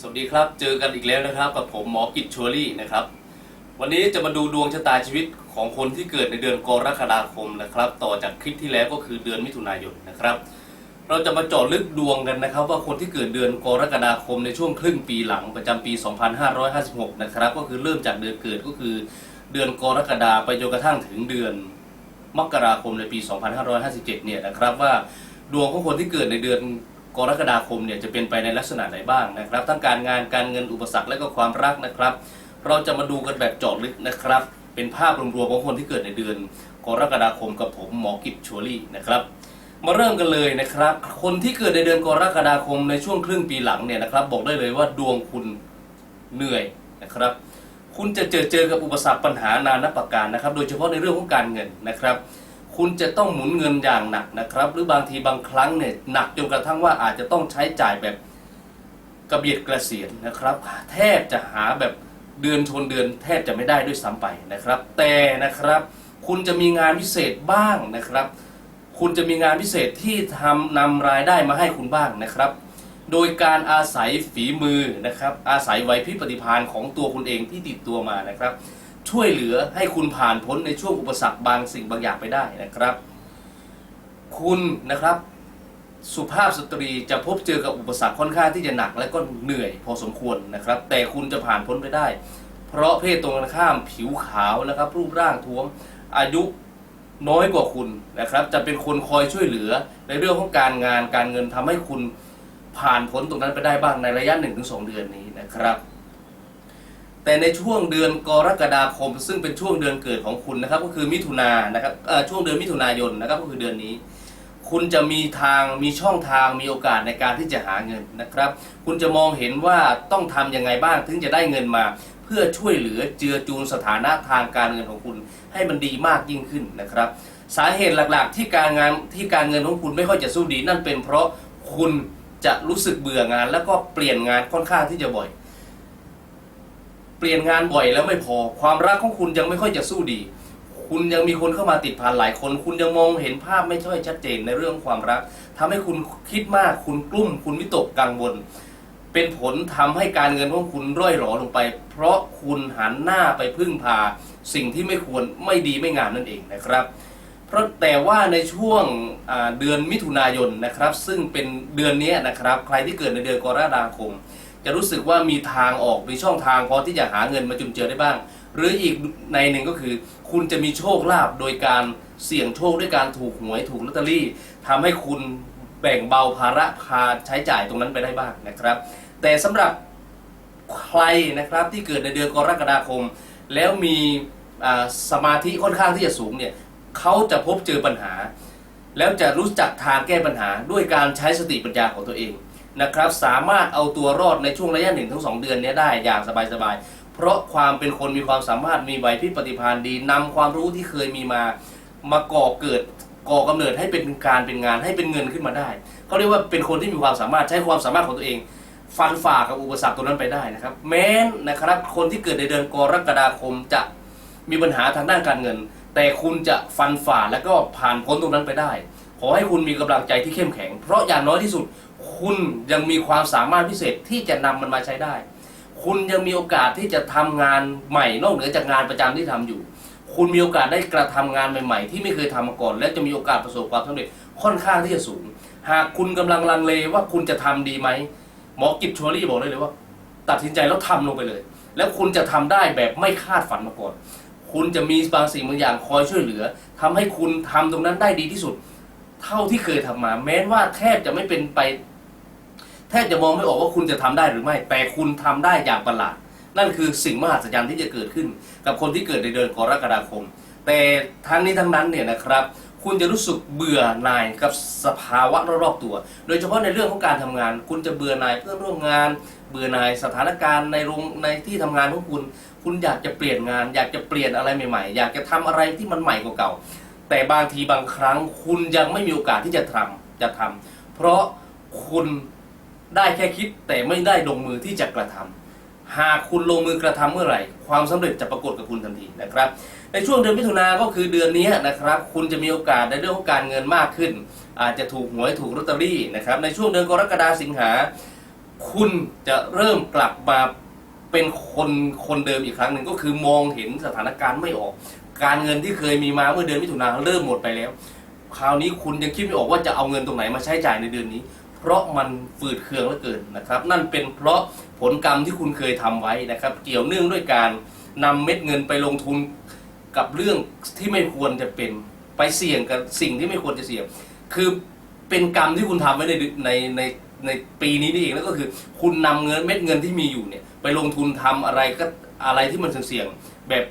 สวัสดีครับ เจอกันอีกแล้วนะครับ กับผมหมอกิจชัวรี่นะครับ วันนี้จะมาดูดวงชะตาชีวิตของคนที่เกิดในเดือนกรกฎาคมนะครับ ต่อจากคลิปที่แล้วก็คือเดือนมิถุนายนนะครับ เราจะมาเจาะลึกดวงกันนะครับ ว่าคนที่เกิดเดือนกรกฎาคมในช่วงครึ่งปีหลังประจำปี 2556 นะครับ ก็คือเริ่มจากเดือนเกิดก็คือเดือนกรกฎาไปจนกระทั่งถึงเดือนมกราคมในปี 2557 เนี่ยนะครับว่าดวงของคนที่เกิดในเดือน กรกฎาคมเนี่ยจะเป็นไปในลักษณะไหนบ้างนะครับ ทั้งการงานการเงินอุปสรรคและก็ความรักนะครับ เราจะมาดูกันแบบเจาะลึกนะครับ เป็นภาพรวมๆของคนที่เกิดในเดือน กรกฎาคมกับผมหมอกิจชัวรี่นะครับ มาเริ่มกันเลยนะครับ คนที่เกิดในเดือนกรกฎาคมในช่วงครึ่งปีหลังเนี่ยนะครับบอกได้เลยว่าดวงคุณเหนื่อยนะครับ คุณจะเจอเจอกับอุปสรรคปัญหานานับประการนะครับ โดยเฉพาะในเรื่องของการเงินนะครับ คุณจะต้องหมุนเงินอย่างหนักนะครับ หรือบางทีบางครั้งเนี่ยหนักจนกระทั่งว่าอาจจะต้องใช้จ่ายแบบกระเบียดกระเสียนนะครับ แทบจะหาแบบเดือนชนเดือนแทบจะไม่ได้ด้วยซ้ำไปนะครับ แต่นะครับ คุณจะมีงานพิเศษบ้างนะครับ คุณจะมีงานพิเศษที่ทำนำรายได้มาให้คุณบ้างนะครับ โดยการอาศัยฝีมือนะครับ อาศัยไหวพริบปฏิภาณของตัวคุณเองที่ติดตัวมานะครับ ช่วยเหลือให้คุณผ่านพ้นในช่วงอุปสรรคบางสิ่งบางอย่างไปได้นะครับ คุณนะครับสุภาพสตรีจะพบเจอกับอุปสรรคค่อนข้างที่จะหนักและก็เหนื่อยพอสมควรนะครับ แต่คุณจะผ่านพ้นไปได้ เพราะเพศตรงกันข้ามผิวขาวนะครับ รูปร่างท้วมอายุน้อยกว่าคุณนะครับ จะเป็นคนคอยช่วยเหลือในเรื่องของการงานการเงินทำให้คุณผ่านพ้นตรงนั้นไปได้บ้างในระยะ 1-2 เดือนนี้นะครับ แต่ในช่วงเดือนกรกฎาคม ซึ่งเป็นช่วงเดือนเกิดของคุณนะครับ ก็คือมิถุนายนนะครับช่วงเดือนมิถุนายนนะครับก็คือเดือนนี้ คุณจะมีทางมีช่องทางมีโอกาสในการที่จะหาเงินนะครับ คุณจะมองเห็นว่าต้องทำยังไงบ้างถึงจะได้เงินมา เพื่อช่วยเหลือเจือจูนสถานะทางการเงินของคุณ ให้มันดีมากยิ่งขึ้นนะครับ สาเหตุหลักๆ ที่การงานที่การเงินของคุณไม่ค่อยจะสู้ดี นั่นเป็นเพราะคุณจะรู้สึกเบื่องาน แล้วก็เปลี่ยนงานค่อนข้างที่จะบ่อย ปลี่ยนงานบ่อยแล้วไม่พอ ความรักของคุณยังไม่ค่อยจะสู้ดี คุณยังมีคนเข้ามาติดพันหลายคน คุณยังมองเห็นภาพไม่ค่อยชัดเจนในเรื่องความรักทำให้คุณคิดมากคุณกลุ้มคุณวิตกกังวล เป็นผลทำให้การเงินของคุณร่อยหรอลงไป เพราะคุณหันหน้าไปพึ่งพา สิ่งที่ไม่ควรไม่ดีไม่งามนั่นเองนะครับเพราะแต่ว่าในช่วงเดือนมิถุนายนนะครับ ซึ่งเป็นเดือนนี้นะครับ ใครที่เกิดในเดือนกรกฎาคม จะรู้สึกว่ามีทางออกมีช่องทางพอที่จะหาเงินมาจุนเจือได้บ้าง หรืออีกในหนึ่งก็คือ คุณจะมีโชคลาภโดยการเสี่ยงโชคด้วยการถูกหวยถูกลอตเตอรี่ทำให้คุณแบ่งเบาภาระพาใช้จ่ายตรงนั้นไปได้บ้างนะครับ แต่สำหรับใครนะครับที่เกิดในเดือนกรกฎาคม แล้วมีสมาธิค่อนข้างที่จะสูงเนี่ยเขาจะพบเจอปัญหา แล้วจะรู้จักทางแก้ปัญหาด้วยการใช้สติปัญญาของตัวเอง นะครับสามารถเอาตัวรอดในช่วงระยะหนึ่งถึงสองเดือนนี้ได้อย่างสบายๆ เพราะความเป็นคนมีความสามารถมีไหวพริบปฏิภาณดีนำความรู้ที่เคยมีมามาก่อเกิดก่อกำเนิดให้เป็นการเป็นงานให้เป็นเงินขึ้นมาได้เขาเรียกว่าเป็นคนที่มีความสามารถใช้ความสามารถของตัวเอง ฟันฝ่ากับอุปสรรคตรงนั้นไปได้นะครับ แม้นนะครับคนที่เกิดในเดือนกรกฎาคมจะมีปัญหาทางด้านการเงิน แต่คุณจะฟันฝ่าแล้วก็ผ่านพ้นตรงนั้นไปได้ ขอให้คุณมีกำลังใจที่เข้มแข็ง เพราะอย่างน้อยที่สุด คุณยังมีความสามารถพิเศษที่จะนำมันมาใช้ได้ คุณยังมีโอกาสที่จะทำงานใหม่นอกเหนือจากงานประจำที่ทำอยู่ คุณมีโอกาสได้กระทำงานใหม่ ๆ ที่ไม่เคยทำมาก่อน และจะมีโอกาสประสบความสำเร็จค่อนข้างที่จะสูง หากคุณกำลังลังเลว่าคุณจะทำดีไหมหมอกิจชัวรี่บอกได้เลยว่า ตัดสินใจแล้วทำลงไปเลย แล้วคุณจะทำได้แบบไม่คาดฝันมาก่อน คุณจะมีบางสิ่งบางอย่างคอยช่วยเหลือทำให้คุณทำตรงนั้นได้ดีที่สุด เท่าที่เคยทำมา แม้ว่าแทบจะไม่เป็นไป แทบจะมองไม่ออกว่าคุณจะทำได้หรือไม่ แต่คุณทำได้อย่างประหลาด นั่นคือสิ่งมหัศจรรย์ที่จะเกิดขึ้น กับคนที่เกิดในเดือนกรกฎาคม แต่ทั้งนี้ทั้งนั้นเนี่ยนะครับ คุณจะรู้สึกเบื่อหน่ายกับสภาวะรอบๆตัว โดยเฉพาะในเรื่องของการทำงาน คุณจะเบื่อหน่ายเพื่อนร่วมงาน เบื่อหน่ายสถานการณ์ในโรงในที่ทำงานของคุณ คุณอยากจะเปลี่ยนงาน อยากจะเปลี่ยนอะไรใหม่ ๆ อยากจะทำอะไรที่มันใหม่กว่าเก่าแต่บางทีบางครั้งคุณยังไม่มีโอกาสที่จะทำจะทำเพราะคุณ ได้แค่คิดแต่ไม่ได้ลงมือที่จะกระทำหากคุณลงมือกระทำเมื่อไหร่ ความสำเร็จจะปรากฏกับคุณทันทีนะครับ ในช่วงเดือนมิถุนาก็คือเดือนนี้นะครับ คุณจะมีโอกาสในเรื่องของการเงินมากขึ้น อาจจะถูกหวยถูกลอตเตอรี่นะครับ ในช่วงเดือนกรกฎาสิงหา คุณจะเริ่มกลับมาเป็นคนคนเดิมอีกครั้งหนึ่งก็คือมองเห็นสถานการณ์ไม่ออก การเงินที่เคยมีมาเมื่อเดือนมิถุนาเริ่มหมดไปแล้ว คราวนี้คุณยังคิดไม่ออกว่าจะเอาเงินตรงไหนมาใช้จ่ายในเดือนนี้ เพราะมันฝืดเคืองเหลือเกินนะครับ นั่นเป็นเพราะผลกรรมที่คุณเคยทำไว้นะครับ เกี่ยวเนื่องด้วยการนำเม็ดเงินไปลงทุนกับเรื่องที่ไม่ควรจะเป็นไปเสี่ยงกับสิ่งที่ไม่ควรจะเสี่ยง คือเป็นกรรมที่คุณทำไว้ในในในในปีนี้นี่เองแล้วก็คือ คุณนำเงินเม็ดเงินที่มีอยู่เนี่ยไปลงทุนทำอะไรก็อะไรที่มันเสี่ยงแบบ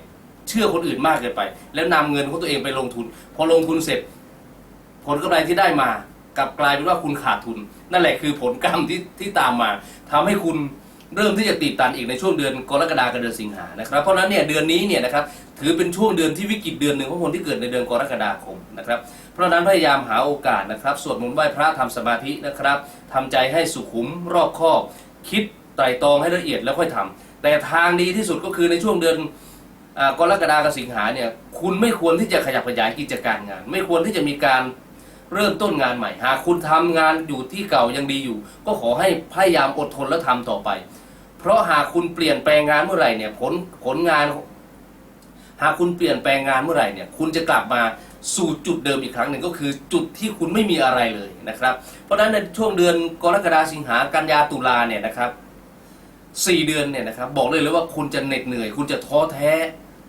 เชื่อคนอื่นมากเกินไป แล้วนำเงินของตัวเองไปลงทุน พอลงทุนเสร็จ ผลกำไรที่ได้มา กลับกลายเป็นว่าคุณขาดทุน นั่นแหละคือผลกรรมที่ที่ตามมาทำให้คุณเริ่มที่จะติดตันอีกในช่วงเดือนกรกฎาคมกับเดือนสิงหานะครับ เพราะฉะนั้นเนี่ยเดือนนี้เนี่ยนะครับถือเป็นช่วงเดือนที่วิกฤตเดือนหนึ่งของคนที่เกิดในเดือนกรกฎาคมนะครับ เพราะฉะนั้นพยายามหาโอกาสนะครับสวดมนต์ไหว้พระทำสมาธินะครับทำใจให้สุขุมรอบคอบ คิดไตร่ตรองให้ละเอียดแล้วค่อยทำแต่ทางดีที่สุดก็คือในช่วงเดือนกรกฎาคมกับสิงหาเนี่ยคุณไม่ควรที่จะขยับขยายกิจการงาน ไม่ควรที่จะมีการ เริ่มต้นงานใหม่ หากคุณทำงานอยู่ที่เก่ายังดีอยู่ ก็ขอให้พยายามอดทนและทำต่อไป เพราะหากคุณเปลี่ยนแปลงงานเมื่อไหร่เนี่ยผลผลงาน หากคุณเปลี่ยนแปลงงานเมื่อไหร่เนี่ยคุณจะกลับมาสู่จุดเดิมอีกครั้งหนึ่งก็คือจุดที่คุณไม่มีอะไรเลยนะครับ เพราะฉะนั้นในช่วงเดือนกรกฎาสิงหากันยาตุลาเนี่ยนะครับสี่เดือนเนี่ยนะครับบอกเลยเลยว่าคุณจะเหน็ดเหนื่อย คุณจะท้อแท้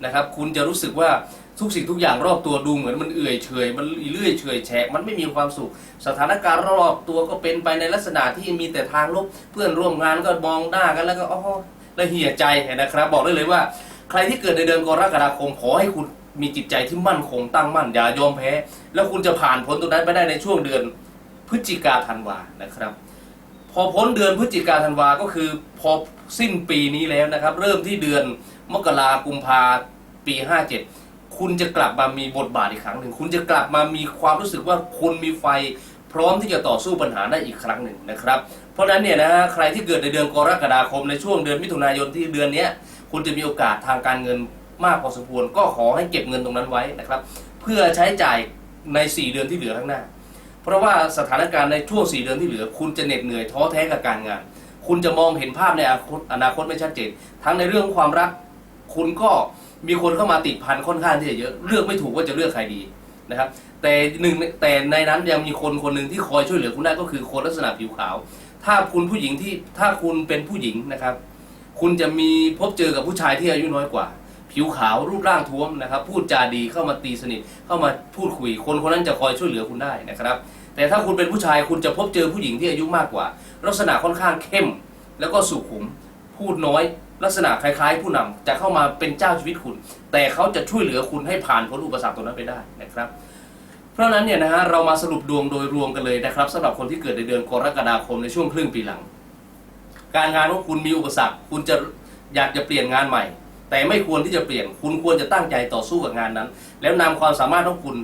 นะครับ คุณจะรู้สึกว่า ทุกสิ่งทุกอย่างรอบตัวดูเหมือนมันเอื่อยเฉยมันเลื่อยเฉยแฉะมันไม่มีความสุข สถานการณ์รอบตัวก็เป็นไปในลักษณะที่มีแต่ทางลบเพื่อนร่วมงานก็มองหน้ากันแล้วก็อ๋อแล้วเหี่ยใจนะครับ บอกได้เลยว่า ใครที่เกิดในเดือนกรกฎาคมขอให้คุณมีจิตใจที่มั่นคงตั้งมั่นอย่ายอมแพ้ แล้วคุณจะผ่านพ้นตรงนั้นไปได้ในช่วงเดือนพฤศจิกาธันวานะครับ พอพ้นเดือนพฤศจิกาธันวาก็คือพอสิ้นปีนี้แล้วนะครับ เริ่มที่เดือนมกรากุมภาปี 57 คุณจะกลับมามีบทบาทอีกครั้งหนึ่ง คุณจะกลับมามีความรู้สึกว่าคุณมีไฟพร้อมที่จะต่อสู้ปัญหาได้อีกครั้งหนึ่งนะครับ เพราะนั้นเนี่ยนะฮะใครที่เกิดในเดือนกรกฎาคมในช่วงเดือนมิถุนายนที่เดือนนี้คุณจะมีโอกาสทางการเงินมากพอสมควรก็ขอให้เก็บเงินตรงนั้นไว้นะครับ เพื่อใช้จ่ายใน 4 เดือนที่เหลือข้างหน้า เพราะว่าสถานการณ์ในช่วง 4 เดือนที่เหลือ คุณจะเหน็ดเหนื่อยท้อแท้กับการงาน คุณจะมองเห็นภาพในอนาคตอนาคตไม่ชัดเจน ทั้งในเรื่องของความรัก คุณก็มีคนเข้ามาติดพันค่อนข้างที่จะเยอะ เลือกไม่ถูกว่าจะเลือกใครดีนะครับ แต่หนึ่งแต่ในนั้นยังมีคนคนหนึ่งที่คอยช่วยเหลือคุณได้ก็คือคนลักษณะผิวขาว ถ้าคุณผู้หญิงที่ถ้าคุณเป็นผู้หญิงนะครับ คุณจะมีพบเจอกับผู้ชายที่อายุน้อยกว่า ผิวขาวรูปร่างท้วมนะครับ พูดจาดีเข้ามาตีสนิทเข้ามาพูดคุย คนคนนั้นจะคอยช่วยเหลือคุณได้นะครับ แต่ถ้าคุณเป็นผู้ชายคุณจะพบเจอผู้หญิงที่อายุมากกว่า ลักษณะค่อนข้างเข้ม แล้วก็สุขุมพูดน้อย ลักษณะคล้ายๆ ผู้นำจะเข้ามาเป็นเจ้าชีวิตคุณ แต่เขาจะช่วยเหลือคุณให้ผ่านพ้นอุปสรรคตรงนั้นไปได้นะครับ เพราะนั้นเนี่ยนะฮะเรามาสรุปดวงโดยรวมกันเลยนะครับสำหรับคนที่เกิดในเดือนกรกฎาคมในช่วงครึ่งปีหลัง การงานของคุณมีอุปสรรค คุณจะอยากจะเปลี่ยนงานใหม่ แต่ไม่ควรที่จะเปลี่ยน คุณควรจะตั้งใจต่อสู้กับงานนั้น แล้วนำความสามารถของคุณ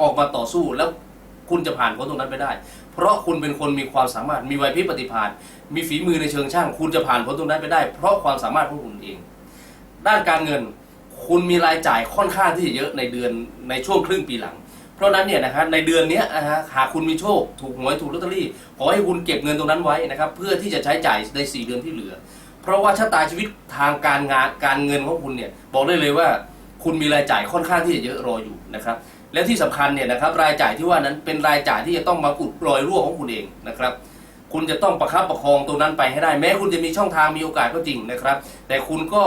ออกมาต่อสู้แล้วคุณจะผ่านพ้นตรงนั้นไปได้ เพราะคุณเป็นคนมีความสามารถมีไหวพริบปฏิภาณมีฝีมือในเชิงช่าง คุณจะผ่านพ้นตรงนั้นไปได้ เพราะความสามารถของคุณเอง ด้านการเงินคุณมีรายจ่ายค่อนข้างที่จะเยอะในเดือนในช่วงครึ่งปีหลัง เพราะนั้นเนี่ยนะฮะในเดือนนี้นะฮะหากคุณมีโชคถูกหวยถูกลอตเตอรี่ขอให้คุณเก็บเงินตรงนั้นไว้นะครับเพื่อที่จะใช้จ่ายใน 4 เดือนที่เหลือ เพราะว่าชะตาชีวิตทางการงานการเงินของคุณเนี่ยบอกได้เลยว่า คุณมีรายจ่ายค่อนข้างที่จะเยอะรออยู่นะครับ และที่สำคัญเนี่ยนะครับรายจ่ายที่ว่านั้นเป็นรายจ่ายที่จะต้องมาอุดรอยรั่วของคุณเองนะครับคุณจะต้องประคับประคองตรงนั้นไปให้ได้ แม้คุณจะมีช่องทางมีโอกาสก็จริงนะครับ แต่คุณก็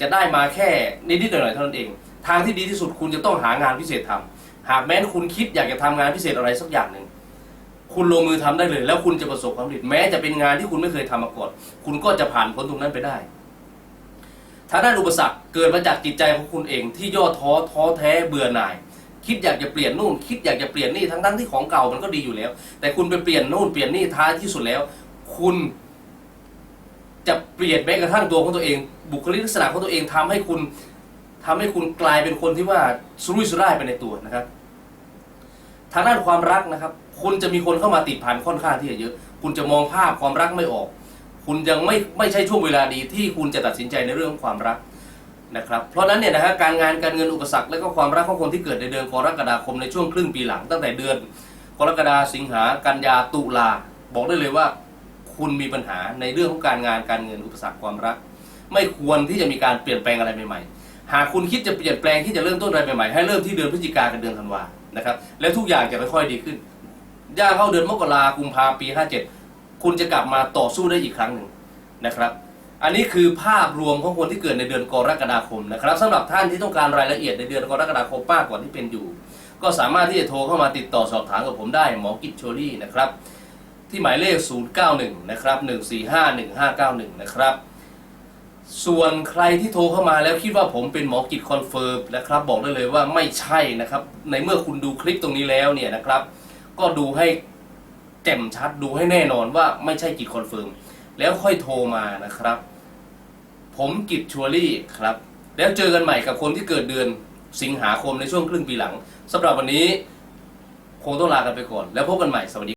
จะได้มาแค่นิดๆหน่อยๆเท่านั้นเอง ทางที่ดีที่สุดคุณจะต้องหางานพิเศษทำหากแม้นคุณคิดอยากจะทำงานพิเศษอะไรสักอย่างหนึ่งคุณลงมือทำได้เลย แล้วคุณจะประสบความสำเร็จแม้จะเป็นงานที่คุณไม่เคยทำมาก่อนคุณก็จะผ่านพ้นตรงนั้นไปได้ถ้าด้านอุปสรรคเกิดมาจากจิตใจของคุณเองที่ย่อท้อท้อแท้เบื่อหน่าย คิดอยากจะเปลี่ยนนู่น คิดอยากจะเปลี่ยนนี่ทั้งทั้งที่ของเก่ามันก็ดีอยู่แล้ว แต่คุณไปเปลี่ยนนู่นเปลี่ยนนี่ท้ายที่สุดแล้ว คุณจะเปลี่ยนแม้กระทั่งตัวของตัวเอง บุคลิกลักษณะของตัวเองทำให้คุณทำให้คุณกลายเป็นคนที่ว่าสุรุ่ยสุร่ายไปในตัวนะครับ ทางด้านความรักนะครับ คุณจะมีคนเข้ามาติดพันค่อนข้างที่จะเยอะ คุณจะมองภาพความรักไม่ออก คุณยังไม่ไม่ใช่ช่วงเวลาดีที่คุณจะตัดสินใจในเรื่องความรัก นะครับเพราะนั้นเนี่ยนะฮะการงานการเงินอุปสรรคและก็ความรักของคนที่เกิดในเดือนกรกฎาคมในช่วงครึ่งปีหลัง ตั้งแต่เดือนกรกฎาสิงหากันยาตุลาบอกได้เลยว่า คุณมีปัญหาในเรื่องของการงานการเงินอุปสรรคความรัก ไม่ควรที่จะมีการเปลี่ยนแปลงอะไรใหม่ๆหากคุณคิดจะเปลี่ยนแปลงที่จะเริ่มต้นอะไรใหม่ๆให้เริ่มที่เดือนพฤศจิกากับเดือนธันวานะครับแล้วทุกอย่างจะค่อยๆดีขึ้นย่างเข้าเดือนมกรากุมภาปี 57 คุณจะกลับมาต่อสู้ได้อีกครั้งหนึ่งนะครับ อันนี้คือภาพรวมของคนที่เกิดในเดือนกรกฎาคมนะครับสำหรับท่านที่ต้องการรายละเอียดในเดือนกรกฎาคมมากกว่าที่เป็นอยู่ ก็สามารถที่จะโทรเข้ามาติดต่อสอบถามกับผมได้หมอกิจโชลี่นะครับที่หมายเลข 091 นะครับ 1451591 นะครับ ส่วนใครที่โทรเข้ามาแล้วคิดว่าผมเป็นหมอกิจคอนเฟิร์มนะครับ บอกได้เลยว่าไม่ใช่นะครับ ในเมื่อคุณดูคลิปตรงนี้แล้วเนี่ยนะครับ ก็ดูให้แจ่มชัดดูให้แน่นอนว่าไม่ใช่กิจคอนเฟิร์มแล้วค่อยโทรมานะครับ ผมกิจชัวรี่ครับ แล้วเจอกันใหม่กับคนที่เกิดเดือนสิงหาคมในช่วงครึ่งปีหลังสำหรับวันนี้ คงต้องลากันไปก่อน แล้วพบกันใหม่สวัสดี